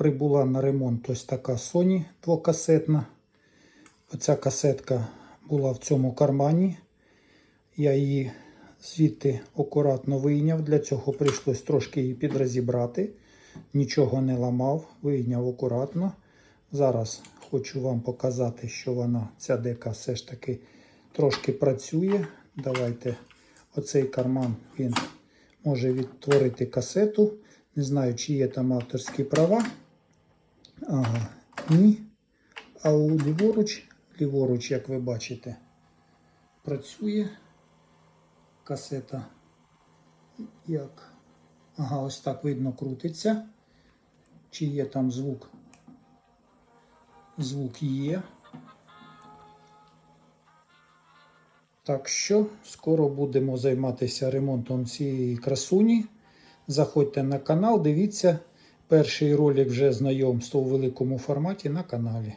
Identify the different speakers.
Speaker 1: прибула на ремонт ось така Sony двокасетна. Оця касетка була в цьому кармані. Я її звідти акуратно вийняв. Для цього прийшлось трошки її підрозібрати. Нічого не ламав, вийняв акуратно. Зараз хочу вам показати, що вона, ця дека все ж таки трошки працює. Давайте оцей карман він може відтворити касету. Не знаю, чи є там авторські права. Ага, ні. А у ліворуч, ліворуч, як ви бачите, працює касета. Як? Ага, ось так видно крутиться. Чи є там звук? Звук є. Так що скоро будемо займатися ремонтом цієї красуні. Заходьте на канал, дивіться. Перший ролик вже знайомство у великому форматі на каналі.